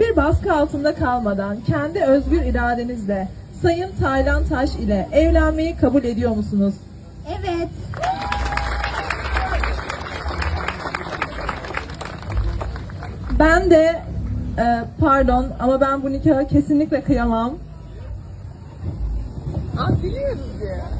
Bir baskı altında kalmadan kendi özgür iradenizle Sayın Taylan Taş ile evlenmeyi kabul ediyor musunuz? Evet. Ben de e, pardon ama ben bu nikaha kesinlikle kıyamam. Ah biliyoruz ya.